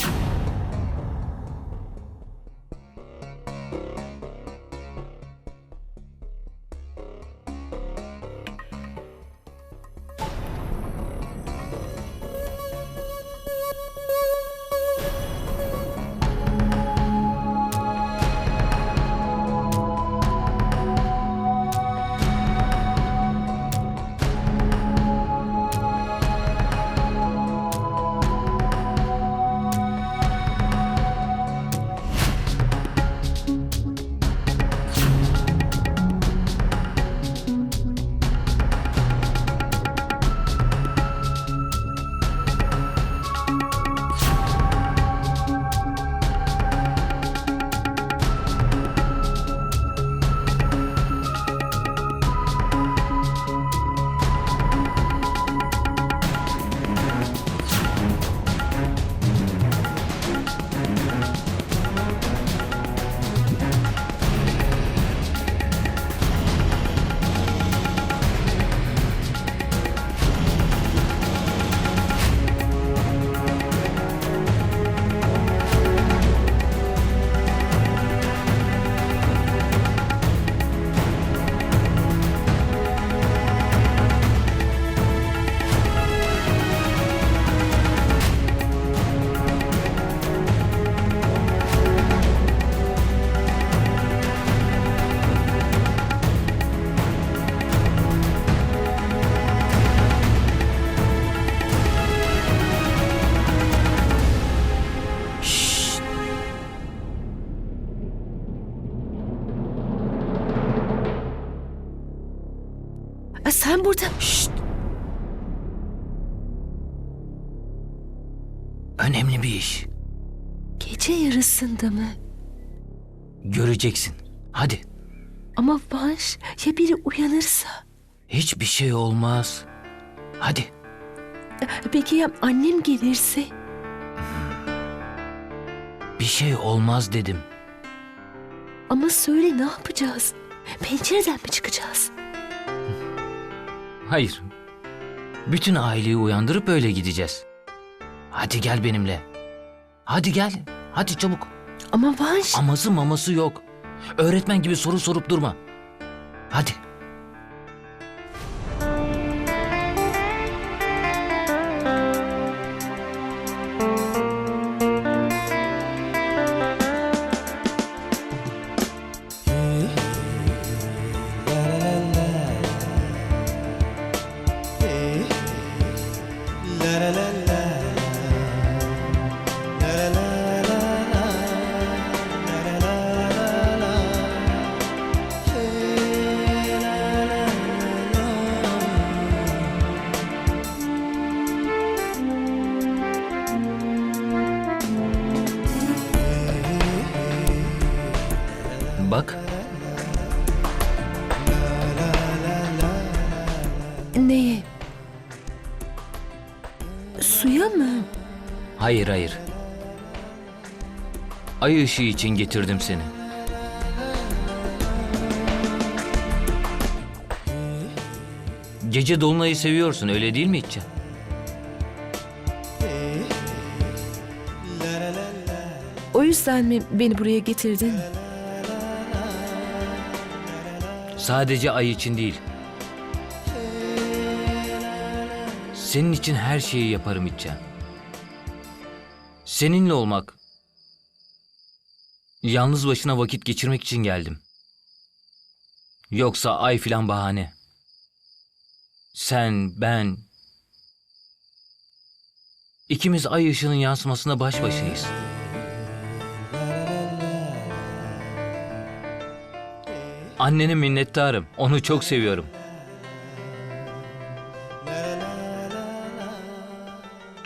you Sen burada. Şşt. Önemli bir iş. Gece yarısında mı? Göreceksin. Hadi. Ama Vanş ya biri uyanırsa? Hiçbir şey olmaz. Hadi. Peki ya annem gelirse? Bir şey olmaz dedim. Ama söyle ne yapacağız? Pencereden mi çıkacağız? Hayır. Bütün aileyi uyandırıp öyle gideceğiz. Hadi gel benimle. Hadi gel. Hadi çabuk. Ama Vanş... Aması maması yok. Öğretmen gibi soru sorup durma. Hadi. Suya mı? Hayır hayır. Ay ışığı için getirdim seni. Gece dolunayı seviyorsun öyle değil mi İtçe? O yüzden mi beni buraya getirdin? Sadece ay için değil. Senin için her şeyi yaparım İtçe. Seninle olmak, yalnız başına vakit geçirmek için geldim. Yoksa ay filan bahane. Sen, ben... ikimiz ay ışığının yansımasına baş başayız. Annene minnettarım. Onu çok seviyorum.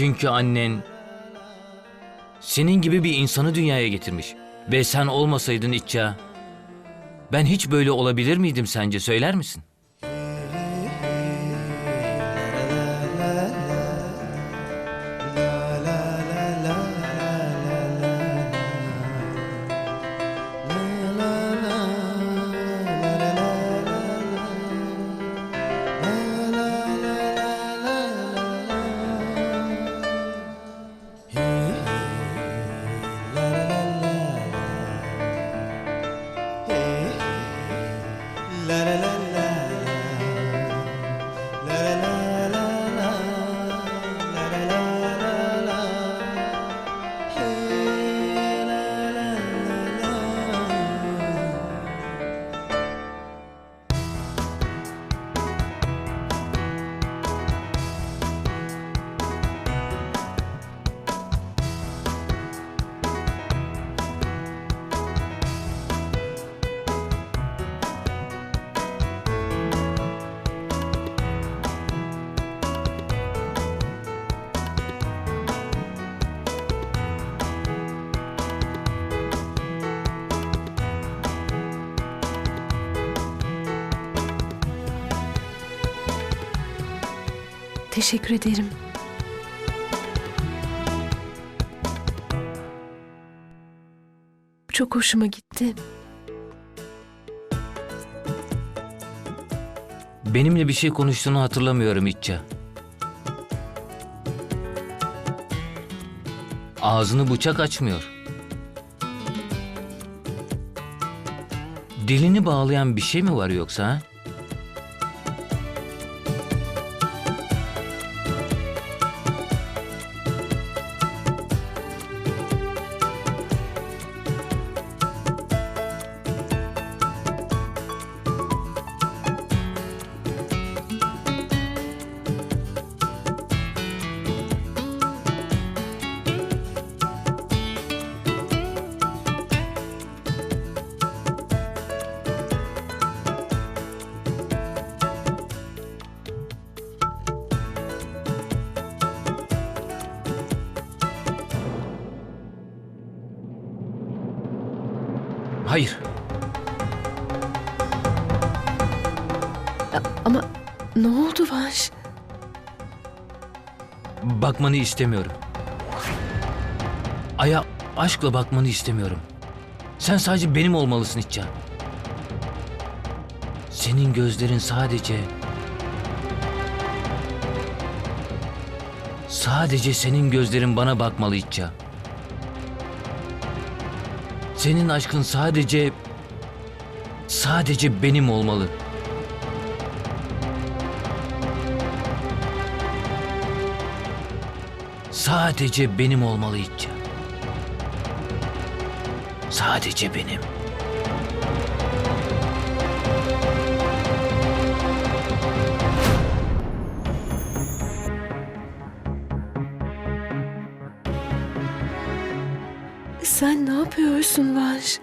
Çünkü annen senin gibi bir insanı dünyaya getirmiş. Ve sen olmasaydın İtça, ben hiç böyle olabilir miydim sence söyler misin? Teşekkür ederim. Çok hoşuma gitti. Benimle bir şey konuştuğunu hatırlamıyorum İtça. Ağzını bıçak açmıyor. Dilini bağlayan bir şey mi var yoksa? ha? Hayır. Ama ne oldu Vanş? Bakmanı istemiyorum. Aya aşkla bakmanı istemiyorum. Sen sadece benim olmalısın İtça. Senin gözlerin sadece... Sadece senin gözlerin bana bakmalı İtça. Senin aşkın sadece... Sadece benim olmalı. Sadece benim olmalı İtça. Sadece benim. Sen ne yapıyorsun Vanş?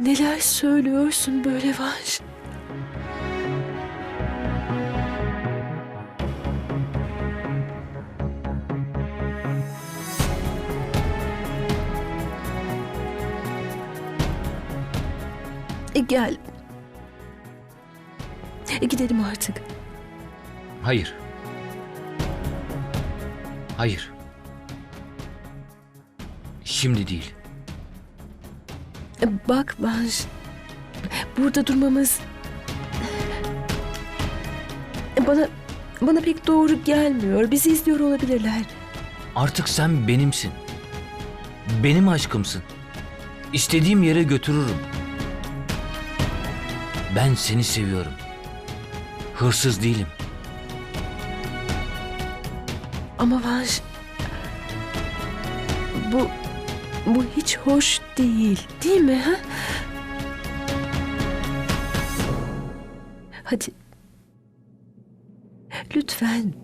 Neler söylüyorsun böyle Vanş? E, Gel. E, Gidelim artık. Hayır. Hayır. Şimdi değil. E, Bak Vanş. Burada durmamız... E, Bana... Bana pek doğru gelmiyor. Bizi izliyor olabilirler. Artık sen benimsin. Benim aşkımsın. İstediğim yere götürürüm. Ben seni seviyorum. Hırsız değilim. Ama Vanş... Bu... Bu hiç hoş değil. Değil mi? Ha? Hadi. Lütfen.